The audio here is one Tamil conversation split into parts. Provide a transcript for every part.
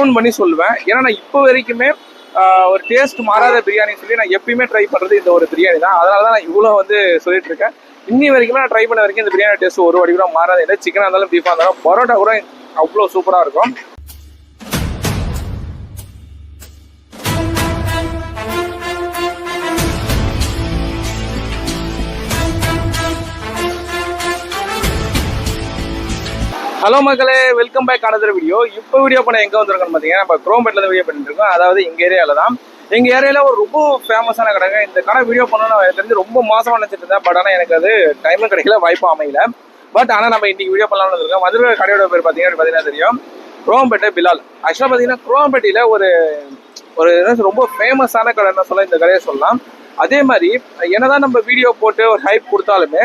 நான் பண்ணி சொல்லுவேன். ஏன்னா நான் இப்போ வரைக்குமே ஒரு டேஸ்ட் மாறாத பிரியாணி சொல்லி நான் எப்பயுமே ட்ரை பண்ணுறது இந்த ஒரு பிரியாணி தான். அதனால தான் நான் இவ்வளோ வந்து சொல்லிட்டு இருக்கேன். இன்னி வரைக்கும் நான் ட்ரை பண்ண வரைக்கும் இந்த பிரியாணி டேஸ்ட் ஒரு வடி கூட மாறாது. இல்லை சிக்கனாக இருந்தாலும் பீஃபாக இருந்தாலும் பரோட்டா கூட அவ்வளோ சூப்பராக இருக்கும். ஹலோ மக்களே வெல்கம் பேக் another வீடியோ இப்போ வீடியோ பண்ண எங்கே வந்திருக்கோம்னு பார்த்தீங்கன்னா நம்ம குரோம்பேட்டில் வீடியோ பண்ணிட்டு இருக்கோம். அதாவது எங்கள் ஏரியாவில் தான். எங்கள் ஏரியாவில் ஒரு ரொம்ப ஃபேமஸான கடைங்க. இந்த கடை வீடியோ பண்ணணும்னு எனக்கு தெரிஞ்சு ரொம்ப மாதமாக நினச்சிட்டு இருந்தேன். பட் ஆனால் எனக்கு அது டைமும் கிடைக்கல வாய்ப்பு அமையல. பட் ஆனால் நம்ம இன்றைக்கி வீடியோ பண்ணலாம்னு வந்திருக்கோம். மதுரை கடையோட பேர் பார்த்தீங்கன்னா பார்த்தீங்கன்னா தெரியும். குரோம்பேட்டை பிலால் ஆக்சுவலாக பார்த்தீங்கன்னா குரோம்பேட்டியில் ஒரு ஒரு என்ன ரொம்ப ஃபேமஸான கடைன்னு சொல்ல இந்த கடையை சொல்லலாம். அதே மாதிரி என்னதான் நம்ம வீடியோ போட்டு ஒரு ஹைப் கொடுத்தாலுமே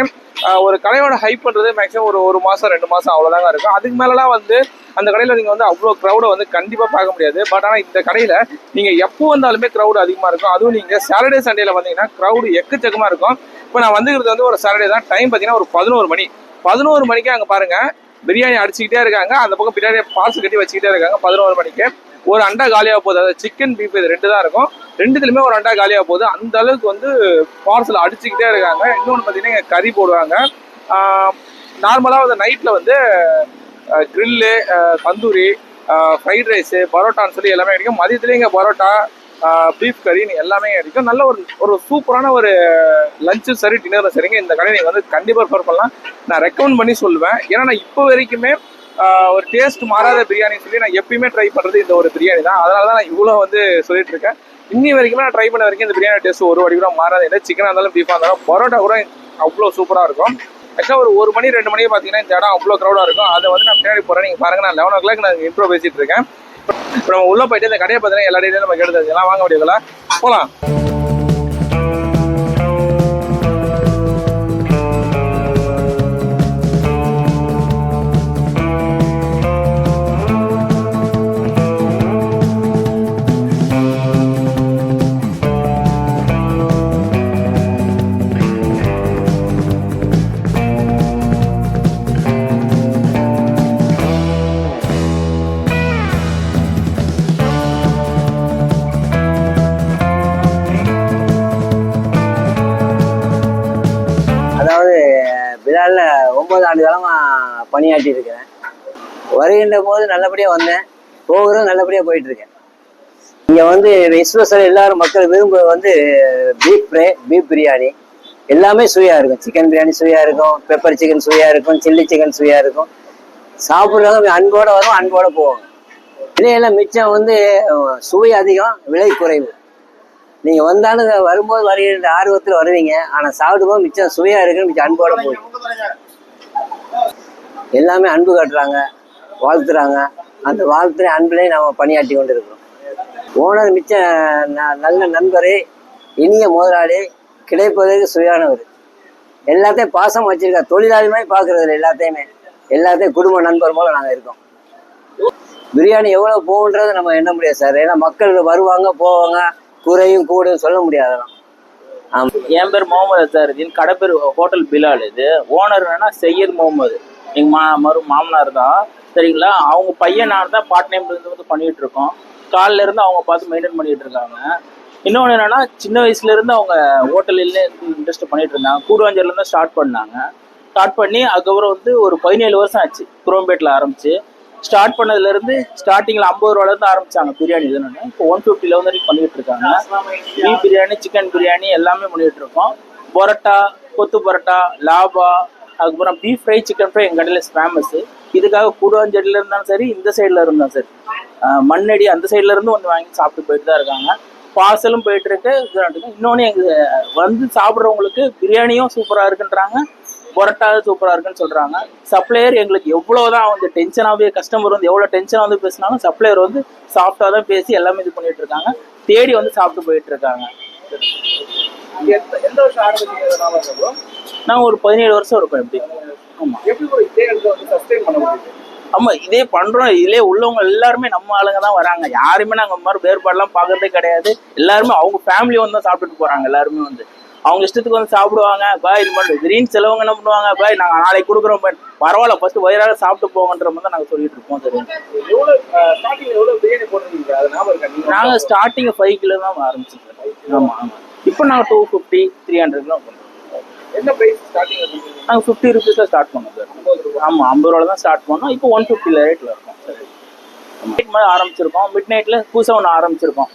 ஒரு கடையோட ஹைப் பண்ணுறது மேக்ஸிமம் ஒரு ஒரு மாதம் ரெண்டு மாதம் அவ்வளோதாங்க இருக்கும். அதுக்கு மேலெலாம் வந்து அந்த கடையில் நீங்கள் வந்து அவ்வளோ க்ரௌடை வந்து கண்டிப்பாக பார்க்க முடியாது. பட் ஆனால் இந்த கடையில் நீங்கள் எப்போ வந்தாலுமே க்ரௌடு அதிகமாக இருக்கும். அதுவும் நீங்கள் சாட்டர்டே சண்டேல வந்தீங்கன்னா க்ரௌடு எக்கச்சக்கமாக இருக்கும். இப்போ நான் வந்துக்கிறது வந்து ஒரு சாட்டர்டே தான். டைம் பார்த்தீங்கன்னா ஒரு பதினோரு மணி. பதினோரு மணிக்கு அங்கே பாருங்கள் பிரியாணி அடிச்சுக்கிட்டே இருக்காங்க. அந்த பக்கம் பிரியாணி பார்சல் கட்டி வச்சுக்கிட்டே இருக்காங்க. பதினோரு மணிக்கு. ஒரு அண்டா காலியாக போகுது. அதாவது சிக்கன் பீஃப் இது ரெண்டு தான் இருக்கும். ரெண்டுத்துலையுமே ஒரு அண்டா காலியாக போகுது. அந்த அளவுக்கு வந்து பார்சல் அடிச்சுக்கிட்டே இருக்காங்க. இன்னொன்று பார்த்தீங்கன்னா கறி போடுவாங்க. நார்மலாக வந்து நைட்டில் வந்து க்ரில்லு தந்தூரி ஃப்ரைட் ரைஸு பரோட்டான்னு சொல்லி எல்லாமே கிடைக்கும். மதியத்துலேயும் இங்கே பரோட்டா பீஃப் கறின்னு எல்லாமே கிடைக்கும். நல்ல ஒரு ஒரு சூப்பரான ஒரு லஞ்சும் சரி டின்னரும் சரிங்க. இந்த கடையை நீங்கள் வந்து கண்டிப்பாக ப்ரிஃபர் பண்ணலாம். நான் ரெக்கமெண்ட் பண்ணி சொல்லுவேன். ஏன்னா நான் இப்போ வரைக்குமே ஒரு டேஸ்ட் மாறாத பிரியாணி சொல்லி நான் எப்பயுமே ட்ரை பண்ணுறது இந்த ஒரு பிரியாணி தான். அதனால தான் நான் இவ்வளோ வந்து சொல்லிட்டு இருக்கேன். இன்னி வரைக்கும் நான் ட்ரை பண்ண வரைக்கும் இந்த பிரியாணி டேஸ்ட் ஒரு வடி கூட மாறாது. இல்லை சிக்கனாக இருந்தாலும் பீஃபாக இருந்தாலும் பரோட்டா கூட அவ்வளோ சூப்பராக இருக்கும். ஆக்சுவலாக ஒரு ஒரு மணி ரெண்டு மணிக்கு பார்த்தீங்கன்னா இந்த இடம் அவ்வளோ க்ரௌடாக இருக்கும். அதை வந்து நான் பின்னாடி போகிறேன் நீங்கள் பாருங்கள் நான் லெவன் ஓ கிளாக் நான் இம்ப்ரூவ் பேசிகிட்டு இருக்கேன். இப்போ நம்ம உள்ளே போயிட்டு இந்த கடையை பார்த்தீங்கன்னா எல்லா டேட்லையும் நம்ம கேட்டு எல்லாம் வாங்க முடியாதுல்ல போகலாம் பணியாற்றி இருக்கிறேன் வருகின்ற போது நல்லபடியாக வந்தேன். போகிறதும் நல்லபடியாக போயிட்டு இருக்கேன் இங்கே வந்து விஸ்வசர் எல்லாரும் மக்கள் விரும்புவது வந்து பீஃப் ஃப்ரை பீஃப் பிரியாணி எல்லாமே சுவையாக இருக்கும். சிக்கன் பிரியாணி சுவையாக இருக்கும். பெப்பர் சிக்கன் சுவையாக இருக்கும். சில்லி சிக்கன் சுவையாக இருக்கும். சாப்பிட்றவங்க அன்போடு வரும் அன்போடு போவோம் விலையெல்லாம் மிச்சம் வந்து சுவை அதிகம் விலை குறைவு. நீங்க வந்தாலும் வரும்போது வருகின்ற ஆர்வத்தில் வருவீங்க. ஆனா சாப்பிடும்போது மிச்சம் சுவையா இருக்குன்னு மிச்சம் அன்போட போய் எல்லாமே அன்பு காட்டுறாங்க வாழ்த்துறாங்க. அந்த வாழ்த்துற அன்புலையும் நம்ம பணியாற்றி கொண்டு இருக்கிறோம் ஓனர் மிச்சம் ந- நல்ல நண்பர் இனிய முதலாளி கிடைப்பதற்கு சுயானவர் எல்லாத்தையும் பாசம் வச்சிருக்கா. தொழிலாளி மாதிரி பார்க்கறது இல்லை எல்லாத்தையுமே. எல்லாத்தையும் குடும்ப நண்பர் போல நாங்கள் இருக்கோம். பிரியாணி எவ்வளோ போகுன்றது நம்ம எண்ண முடியாது சார். ஏன்னா மக்கள் வருவாங்க போவாங்க குறையும் கூடும் சொல்ல முடியாதான் என் பேர் முகமது அசாருதீன். கடை பேர் ஹோட்டல் பிலால் இது. ஓனர் என்னன்னா செய்யர் முகமது. எங்க மா மறு மாமனார் தான். சரிங்களா? அவங்க பையன் நான் தான் பார்ட் டைம் இருந்து வந்து பண்ணிட்டு இருக்கோம். காலைல இருந்து அவங்க பார்த்து மெயின்டைன் பண்ணிட்டு இருக்காங்க. இன்னொன்று என்னன்னா சின்ன வயசுல இருந்து அவங்க ஹோட்டலில் இன்ட்ரெஸ்ட் பண்ணிட்டு இருந்தாங்க. கூடுவாஞ்சேரில இருந்து ஸ்டார்ட் பண்ணாங்க. ஸ்டார்ட் பண்ணி அதுக்கப்புறம் வந்து ஒரு பதினேழு வருஷம் ஆச்சு. குரோம்பேட்டில் ஆரம்பிச்சு. ஸ்டார்ட் பண்ணதுல இருந்து ஸ்டார்டிங்ல ஐம்பது ரூபால இருந்து ஆரம்பிச்சாங்க பிரியாணி இதுன்னு. இப்போ ஒன் ஃபிஃப்டில வந்து பண்ணிட்டு இருக்காங்க. பீஃப் பிரியாணி சிக்கன் பிரியாணி எல்லாமே பண்ணிட்டு இருக்கோம். பரோட்டா கொத்து பரோட்டா லாபா அதுக்கப்புறம் பீஃப் ஃப்ரை சிக்கன் ஃப்ரை எங்கள் கடையில் ஃபேமஸ்ஸு இதுக்காக கூடுவாஞ்சேரியில் இருந்தாலும் சரி இந்த சைடில் இருந்தாலும் சரி. மண்ணடி அந்த சைடில் இருந்து வந்து வாங்கி சாப்பிட்டு போயிட்டு தான் இருக்காங்க. பார்சலும் போயிட்டுருக்கு இன்னொன்று எங்கள் வந்து சாப்பிட்றவங்களுக்கு பிரியாணியும் சூப்பராக இருக்குன்றாங்க. பரோட்டா சூப்பராக இருக்குன்னு சொல்கிறாங்க சப்ளையர் எங்களுக்கு எவ்வளோ தான் வந்து டென்ஷனாகவே கஸ்டமர் வந்து எவ்வளோ டென்ஷனாக வந்து பேசினாலும் சப்ளையர் வந்து சாஃப்டாக தான் பேசி எல்லாமே இது பண்ணிட்டு இருக்காங்க. தேடி வந்து சாப்பிட்டு போயிட்டு இருக்காங்க. எந்த எந்த வருஷம் ஆரம்பிச்சு நான் ஒரு பதினேழு வருஷம் இருக்கும் எப்படி ஆமாம் ஒரு இதே இடத்துல வந்து சஸ்டெயின் பண்ண முடியுது? ஆமா இதே பண்றோம். இதுலயே உள்ளவங்க எல்லாருமே நம்ம ஆளுங்க தான் வராங்க. யாருமே நாங்க இந்த மாதிரி வேறுபாடுலாம் பார்க்கறதே கிடையாது. எல்லாருமே அவங்க ஃபேமிலி வந்து தான் சாப்பிட்டுட்டு போறாங்க எல்லாருமே வந்து. அவங்க இஷ்டத்துக்கு வந்து சாப்பிடுவாங்க. பாய் இது மாதிரி திடீர்னு சிலவங்க என்ன பண்ணுவாங்க? பாய் நாங்கள் நாளைக்கு கொடுக்குறோம் பாய். பரவாயில்ல ஃபர்ஸ்ட் வயிறாக சாப்பிட்டு போங்கன்ற மாதிரி நாங்கள் சொல்லிட்டு இருப்போம் சரி. நாங்கள் ஸ்டார்டிங் ஃபைவ் கிலோ தான் ஆரம்பிச்சோம் சார் ஆமாம் ஆமாம் இப்போ நாங்கள் டூ ஃபிஃப்டி த்ரீ ஹண்ட்ரட்லாம் பண்ணுறோம் என்ன பிரைஸ் ஸ்டார்டிங் நாங்கள் ஃபிஃப்டி ருபீஸாக ஸ்டார்ட் பண்ணோம் சார். ஆமாம் ஐம்பது ரூபாய் தான் ஸ்டார்ட் பண்ணோம். இப்போ ஒன் ஃபிஃப்டியில் ரேட்டில் இருக்கும். சார். நைட் மாதிரி ஆரம்பிச்சிருக்கோம். மிட் நைட்டில் புதுசாக ஒன்று ஆரம்பிச்சிருக்கோம்.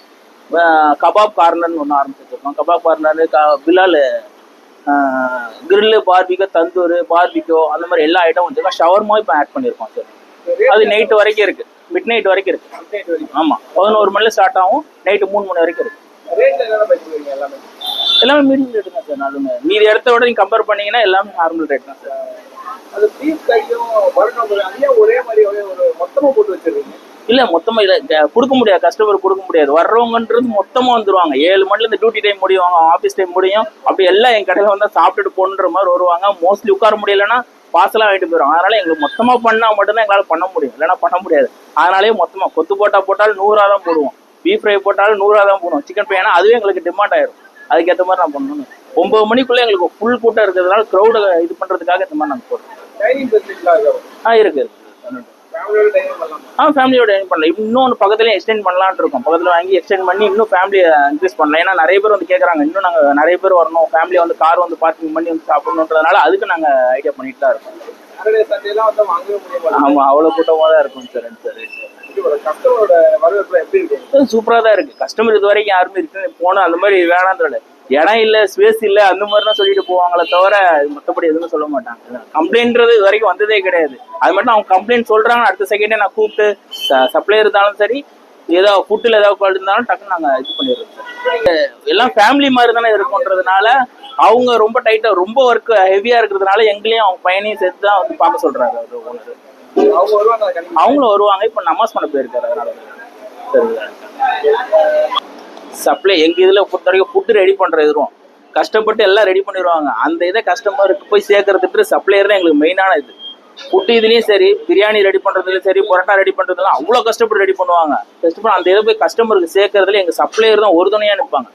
கபாப் கார்னர்னு ஒன்று ஆரம்பிச்சிருக்கோம். கபாப் கார்னர் க Bilal grill barbecue tandoor barbecue அந்த மாதிரி எல்லா ஐட்டம் வச்சிருக்கோம். ஷவர்மா இப்போ ஆட் பண்ணியிருக்கோம் சார். அது நைட்டு வரைக்கும் இருக்கு. மிட் நைட் வரைக்கும் இருக்கு. ஆமாம் பதினோரு மணில ஸ்டார்ட் ஆகும். நைட்டு மூணு மணி வரைக்கும் இருக்கு. எல்லாமே மீடியம் ரேட்டு தான் சார் நாலுமே மீதி இடத்த விட நீங்கள் கம்பேர் பண்ணீங்கன்னா எல்லாமே நார்மல் ரேட் தான் சார் அது பீஸ் கையும் அதையும் ஒரே மாதிரி ஒரே ஒரு மொத்தமா போட்டு வச்சிருக்கீங்க இல்ல மொத்தமா இல்ல கொடுக்க முடியாது. கஸ்டமர் கொடுக்க முடியாது. வர்றவங்கன்றது மொத்தமா வந்துருவாங்க. ஏழு மணில இந்த டியூட்டி டைம் முடியும் ஆஃபீஸ் டைம் முடியும். அப்படி எல்லாம் என் கடையில வந்தா சாப்பிட்டுட்டு போகணுன்ற மாதிரி வருவாங்க. மோஸ்ட்லி உட்கார முடியலன்னா பார்சலா வாங்கிட்டு போயிடும் அதனால எங்களுக்கு மொத்தமா பண்ணா மட்டும்தான் எங்களால பண்ண முடியும். இல்லைன்னா பண்ண முடியாது. அதனாலே மொத்தமா கொத்து போட்டா போட்டாலும் நூறா தான் போடுவோம். பீஃப் ஃப்ரை போட்டாலும் நூறா தான் போடுவோம். சிக்கன் ஃப்ரை ஏன்னா அதுவே எங்களுக்கு டிமாண்ட் ஆயிரும். அதுக்கேற்ற மாதிரி நான் பண்ணணும் ஒன்பது மணிக்குள்ள எங்களுக்கு ஃபுல் கூட்டம் இருக்கிறதுனால க்ரௌட இது பண்றதுக்காக இந்த மாதிரி நாங்கள் போடுறோம் ஆ இருக்கு இருக்கு. ஃபேமிலியோட டைனிங் பண்ணலாமா? ஆ ஃபேமிலியோட என் பண்ணலாம். இன்னொன்று பக்கத்துலேயே எக்ஸ்டெண்ட் பண்ணலாம்னு இருக்கோம். பக்கத்தில் வாங்கி எக்ஸ்டெண்ட் பண்ணி இன்னும் ஃபேமிலியை இன்க்ரீஸ் பண்ணலாம். ஏன்னா நிறைய பேர் வந்து கேட்குறாங்க இன்னும் நாங்கள் நிறைய பேர் வரணும். ஃபேமிலியை வந்து கார் வந்து பார்க்கிங் பண்ணி வந்து சாப்பிடணுன்றதுனால அதுக்கு நாங்கள் ஐடியா பண்ணிட்டு தான் இருக்கோம். சாட்டர்டே சண்டேலாம் வந்து வாங்கவே முடிய மாட்டேங்குது ஆமாம் அவ்வளோ கூட்டமாக தான் இருக்கும் சார் சார் இருக்கு? சூப்பராக தான் இருக்குது கஸ்டமர் இது வரைக்கும் யாருமே இருக்குன்னு போனோம் அந்த மாதிரி வேணான்றல இடம் இல்லை ஸ்பேஸ் இல்லை அந்த மாதிரி தான் சொல்லிட்டு போவாங்களே தவிர மற்றபடி எதுவும் சொல்ல மாட்டாங்க. கம்ப்ளைண்ட்றது இது வரைக்கும் வந்ததே கிடையாது. அது மட்டும் அவங்க கம்ப்ளைண்ட் சொல்கிறாங்க அடுத்த செகண்டே நான் கூப்பிட்டு சப்ளை இருந்தாலும் சரி ஏதோ ஃபுட்டில் ஏதாவது குவாலிட்டி இருந்தாலும் டக்குன்னு நாங்கள் இது பண்ணிடுறோம் எல்லாம் ஃபேமிலி மாதிரி தானே இருக்குன்றதுனால அவங்க ரொம்ப டைட்டாக ரொம்ப ஒர்க் ஹெவியாக இருக்கிறதுனால எங்களையும் அவங்க பையனையும் சேர்த்து தான் வந்து பார்க்க சொல்கிறாரு அவர் ஒன்று அவங்க வருவாங்க கண்டிப்பா? அவங்களும் வருவாங்க. இப்போ நமாஸ் பண்ண போயிருக்காரு அதனால. சப்ளை எங்க இதுல பொறுத்த வரைக்கும் ஃபுட்டு ரெடி பண்ற இதுவும் கஷ்டப்பட்டு எல்லாம் ரெடி பண்ணிடுவாங்க. அந்த இதை கஸ்டமருக்கு போய் சேர்க்கறதுக்கு சப்ளையர் தான் எங்களுக்கு மெயினான இது. ஃபுட்டு இதுலயும் சரி பிரியாணி ரெடி பண்றதுலயும் சரி பரோட்டா ரெடி பண்ணுறதுலாம் அவ்வளோ கஷ்டப்பட்டு ரெடி பண்ணுவாங்க. கஷ்டப்பட்டு அந்த இதை போய் கஸ்டமருக்கு சேர்க்கறதுல எங்க சப்ளையர் தான் ஒரு துணையாக நிற்பாங்க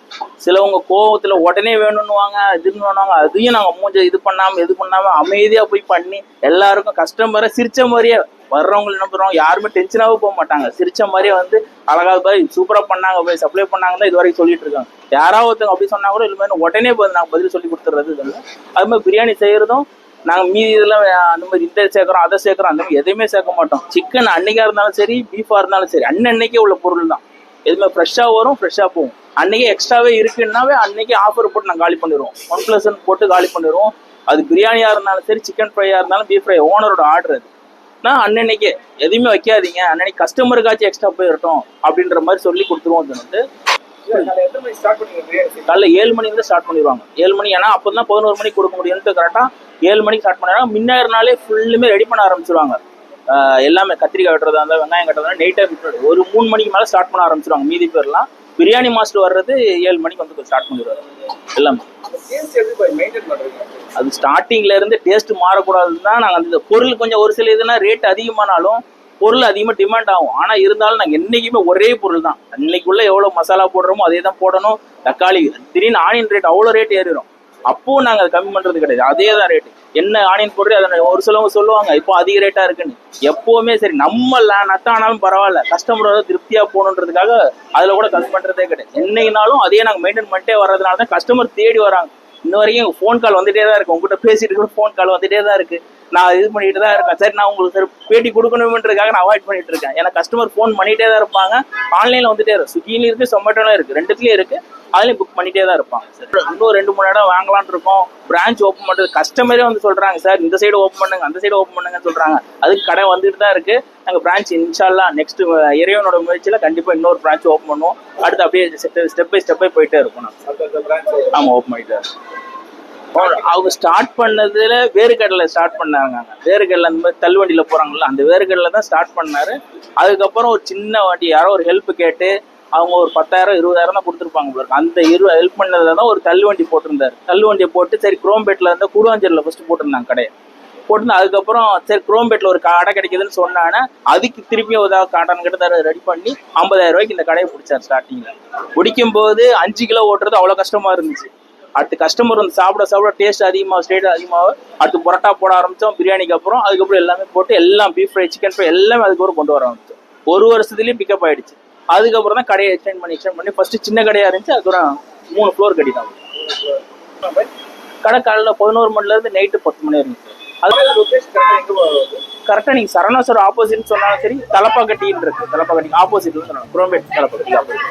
சிலவங்க கோவத்துல உடனே வேணும்னுவாங்க இதுன்னு வேணுவாங்க அதையும் நாங்க மூஞ்ச இது பண்ணாம இது பண்ணாம அமைதியா போய் பண்ணி எல்லாருக்கும் கஸ்டமரை சிரிச்ச மாதிரியே வர்றவங்களை என்ன பண்ணுவாங்க யாருமே டென்ஷனாவே போக மாட்டாங்க. சிரிச்ச மாதிரியே வந்து அழகா போய் சூப்பரா பண்ணாங்க போய் சப்ளை பண்ணாங்க தான் இது வரைக்கும் சொல்லிட்டு இருக்காங்க. யாராவது ஒருத்தவங்க அப்படி சொன்னா கூட இல்லை உடனே போய் நாங்கள் பதில் சொல்லி கொடுத்துறது இதெல்லாம் அது மாதிரி பிரியாணி செய்யறதும் நாங்கள் மீதி இதெல்லாம் அந்த மாதிரி இந்த சேர்க்குறோம் அதை சேர்க்குறோம் அந்த மாதிரி எதுவுமே சேர்க்க மாட்டோம். சிக்கன் அன்னைக்காக இருந்தாலும் சரி பீஃபாக இருந்தாலும் சரி அன்னன்னைக்கே உள்ள பொருள் தான். எதுவுமே ஃப்ரெஷ்ஷாக வரும் ஃப்ரெஷ்ஷாக போகும். அன்னைக்கே எக்ஸ்ட்ராவே இருக்குன்னாவே அன்னைக்கே ஆஃபர் போட்டு நாங்கள் காலி பண்ணிடுவோம். ஒன் ப்ளஸ் போட்டு காலி பண்ணிடுவோம். அது பிரியாணியாக இருந்தாலும் சரி சிக்கன் ஃப்ரையாக இருந்தாலும் பீஃப் ஃப்ரை ஓனரோட ஆர்டர் அது. நான் அன்னன்னைக்கே எதுவுமே வைக்காதீங்க. அன்னன்னைக்கு கஸ்டமருக்காச்சும் எக்ஸ்ட்ரா போயிடட்டும் அப்படின்ற மாதிரி சொல்லி கொடுத்துருவோம். அது வந்து காலைல ஏழு மணிக்கு தான் ஸ்டார்ட் பண்ணிடுவாங்க. ஏழு மணி ஏன்னா அப்போ தான் பதினோரு மணிக்கு கொடுக்க முடியும்னு கரெக்டாக ஏழு மணிக்கு ஸ்டார்ட் பண்ணாங்க முன்னாடி நாளே ஃபுல்லுமே ரெடி பண்ண ஆரம்பிச்சிருவாங்க. எல்லாமே கத்திரிக்காய் வெட்டுறதா இருந்தால் வெங்காயம் கட்டுறதா நைட்டாக ஒரு மூணு மணிக்கு மேலே ஸ்டார்ட் பண்ண ஆரம்பிச்சிருவாங்க. மீதி பேர்லாம் பிரியாணி மாஸ்டர் வர்றது ஏழு மணிக்கு வந்து ஸ்டார்ட் பண்ணிடுவாரு. எல்லாமே. அது ஸ்டார்டிங்ல இருந்து டேஸ்ட் மாறக்கூடாதுன்னு தான் நாங்கள் அந்த பொருள் கொஞ்சம் ஒரு சில இதுனா ரேட் அதிகமானாலும் பொருள் அதிகமாக டிமாண்ட் ஆகும். ஆனால் இருந்தாலும் நாங்கள் என்றைக்குமே ஒரே பொருள் தான். அன்னைக்குள்ள எவ்வளோ மசாலா போடுறோமோ அதே தான் போடணும். தக்காளி திடீர்னு ஆனியன் ரேட் அவ்வளோ ரேட் ஏறிடும் அப்பவும் நாங்கள் கம்மி பண்ணுறது கிடையாது. அதே தான் ரேட்டு என்ன ஆனியன் போடுறது அதை ஒரு சிலவங்க சொல்லுவாங்க இப்போ அதிக ரேட்டாக இருக்குன்னு. எப்போவுமே சரி நம்ம ல- பரவாயில்ல. கஸ்டமரோட திருப்தியாக போகணுன்றதுக்காக அதில் கூட கம்மி பண்ணுறதே கிடையாது. என்னைக்குனாலும் அதே நாங்கள் மெயின்டைன் பண்ணிட்டே வர்றதுனால தான் கஸ்டமர் தேடி வராங்க. இன்ன வரைக்கும் ஃபோன் கால் வந்துட்டே தான் இருக்கு. உங்ககிட்ட பேசிட்டு கூட ஃபோன் கால் வந்துட்டே தான் இருக்கு. நான் இது பண்ணிட்டு தான் இருக்கேன். சரி நான் உங்களுக்கு சரி பேட்டி கொடுக்கணுன்றதுக்காக நான் அவாய்ட் பண்ணிட்டு இருக்கேன். ஏன்னா கஸ்டமர் ஃபோன் பண்ணிட்டே தான் இருப்பாங்க. ஆன்லைன்ல வந்துட்டே இருக்கு ஸ்விக்கிலையும் இருக்கு சொமேட்டோலையும் இருக்கு. ரெண்டுத்துலயும் இருக்கு. அதுலேயும் புக் பண்ணிட்டே தான் இருப்பாங்க சார் இன்னும் ரெண்டு மூணு இடம் வாங்கலாம்னு இருக்கோம். பிரான்ச் ஓப்பன் பண்ணுறது கஸ்டமரே வந்து சொல்கிறாங்க சார் இந்த சைடு ஓப்பன் பண்ணுங்க அந்த சைடு ஓப்பன் பண்ணுங்கன்னு சொல்கிறாங்க அதுக்கு கடை வந்துட்டு தான் இருக்கு. நாங்கள் பிரான்ச் இன்ஷால்லா நெக்ஸ்ட் இறைவனோட முயற்சியில் கண்டிப்பாக இன்னொரு பிரான்ச் ஓப்பன் பண்ணுவோம். அடுத்து அப்படியே ஸ்டெப் பை ஸ்டெப் பை போயிட்டே இருக்கும் நாங்க. பிரான்ச் ஓப்பன் பண்ணிட்டு அவங்க- ஸ்டார்ட் பண்ணதுல வேறுகடலை ஸ்டார்ட் பண்ணாங்க. வேறுகடல அந்த மாதிரி தள்ளுவண்டியில் போகிறாங்கல்ல அந்த வேறுகடல தான் ஸ்டார்ட் பண்ணாரு. அதுக்கப்புறம் ஒரு சின்ன வண்டி யாரோ ஒரு ஹெல்ப் கேட்டு அவங்க ஒரு பத்தாயிரம் இருபதாயிரம் தான் கொடுத்துருப்பாங்க போல அந்த இரு ஹெல்ப் பண்ணதில் தான் ஒரு தள்ளுவண்டி போட்டிருந்தாரு. தள்ளுவண்டியை போட்டு சரி குரோம்பேட்டில் இருந்தால் கூடுவாஞ்சேரியில் ஃபஸ்ட்டு போட்டிருந்தாங்க கடையை. போட்டு அதுக்கப்புறம் சரி குரோம்பேட்டில் ஒரு கடை கிடைக்குதுன்னு சொன்னானே அதுக்கு திருப்பியும் ஏதாவது காட்டான்னு கிட்ட ரெடி பண்ணி ஐம்பதாயிரம் ரூபாய்க்கு இந்த கடையை பிடிச்சார் ஸ்டார்டிங்கில் பிடிக்கும் போது அஞ்சு கிலோ ஓட்டுறது அவ்வளோ கஷ்டமாக இருந்துச்சு. அடுத்து கஸ்டமர் வந்து சாப்பிட சாப்பிட டேஸ்ட் அதிகமாக ஸ்டேட் அதிகமாக அடுத்து பரோட்டா போட ஆரம்பித்தோம் பிரியாணிக்கு அப்புறம் அதுக்கப்புறம் எல்லாமே போட்டு எல்லாம் பீஃப் ஃப்ரை சிக்கன் ஃப்ரை எல்லாமே அதுக்கப்புறம் கொண்டு வர ஆரம்பிச்சோம். ஒரு வருஷத்துலேயும் பிக்கப் ஆயிடுச்சு. அதுக்கப்புறம் தான் கடையை எக்ஸ்டெண்ட் பண்ணி எக்ஸ்டெண்ட் பண்ணி ஃபர்ஸ்ட் சின்ன கடையாக இருந்துச்சு அதுக்கப்புறம் மூணு ஃப்ளோர் கட்டிட்டாங்க கடை காலையில் பதினோரு மணிலேருந்து நைட்டு பத்து மணி லொகேஷன் கரெக்டாக நீங்கள் சரணா சார் ஆப்போசிட்னு சொன்னாலும் சரி தலப்பாக்கட்டின்னு இருக்கு. தலப்பாக்கட்டிக்கு ஆப்போசிட்னு சொன்னாங்க குரோம்பேட் தலப்பாக்கட்டி ஆப்போசிட்